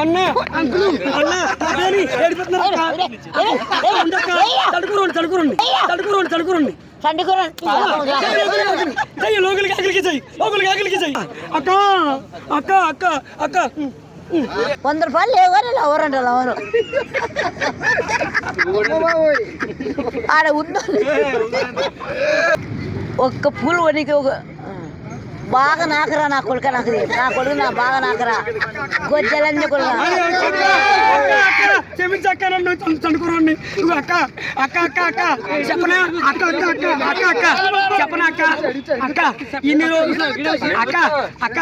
అన్న అంకులు అన్న అదేని ఏడిపోతున్నారు అక్క ఉండక్క తడుకురండి తడుకురండి తడుకురండి తడుకురండి చండుకురం చెయ్యి లోకలికి ఆకలికి చెయ్యి లోకలికి ఆకలికి చెయ్యి అక్క అక్క అక్క అక్క వంద రూపాయలు లేవని లవరంట లవరు ఆడ ఉందో ఒక్క పూలు వనికి ఒక బాగా నాకరా నా కొడుక నాకు. నా కొడుకు నా బాగా నాకరా. గొజ్జలన్నీ కొడుకు క్షమించక్క నన్ను చనుకురండి నువ్వు అక్క అక్క అక్క అక్క చెప్పనా అక్క అక్క అక్క అక్క అక్క చెప్పనా అక్క అక్క ఇన్ని రోజులు అక్క అక్క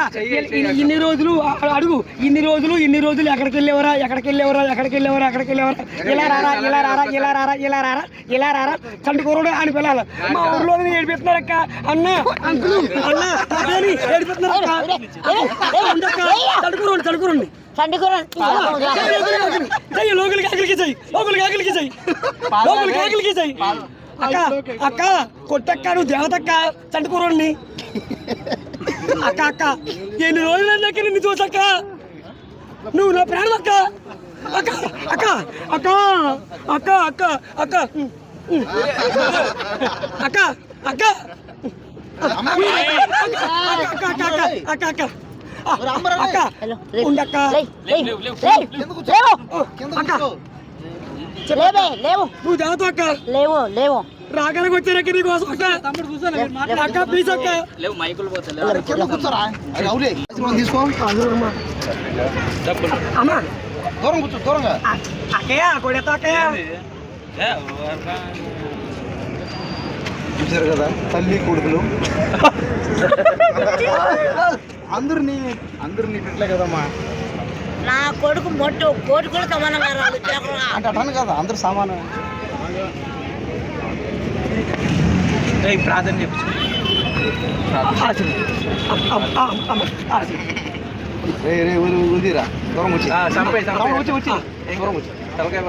ఇన్ని- రోజులు అడుగు ఇన్ని రోజులు ఇన్ని రోజులు ఎక్కడికి వెళ్ళేవరా ఎక్కడికి వెళ్ళేవరా ఎక్కడికి వెళ్ళేవరా ఎక్కడికి వెళ్ళేవరా ఇలా రారా ఇలా రారా ఇలా రారా ఇలా రారా ఇలా రారా చండుకూరుడు అని పిల్లలు మా ఊర్లో ఏడిపిస్తున్నారు అక్క అన్న అంకులు అన్న అదేని ఏడిపిస్తున్నారు అక్క ఉండక్క తడుకురండి తడుకురండి చండుకురం చెయ్యి చెయ్యి లోకలికి ఆకలికి చెయ్యి లోకలికి ఆకలికి చెయ్యి అక్క అక్క కొట్టక్క నువ్వు దేవతక్క చంటుకూరండి అక్క అక్క ఎన్ని రోజులన్నాక నిన్ను చూసక్క నువ్వు నా ప్రాణం అక్క అక్క అక్క అక్క అక్క అక్క అక్క అక్క అక్క అక్క అక్క అక్క అక్క ఉండక్క అక్క లేవే లేవు. నువ్వు దేవత అక్క. లేవు లేవు. రాగలకు వచ్చారక్క నీ కోసం అక్క. అక్క ప్లీజ్ అక్క. కూర్చోరా. అది అవులే తీసుకో. అమ్మా. దూరం కూర్చో దూరంగా. అక్కయ్య కొడతా అక్కయ్య. చూసారు కదా తల్లి కొడుకులు. అందరినీ అందరినీ పెట్టలే కదమ్మా. నా కొడుకు మొట్టు కోటి కూడా సమానం కాదు అంటే అటాను కదా అందరూ సమానం. ప్రార్థన చెప్పు. రే రే ఊదిరా దూరం వచ్చి. వచ్చి వచ్చి. దూరం వచ్చి తలకాయ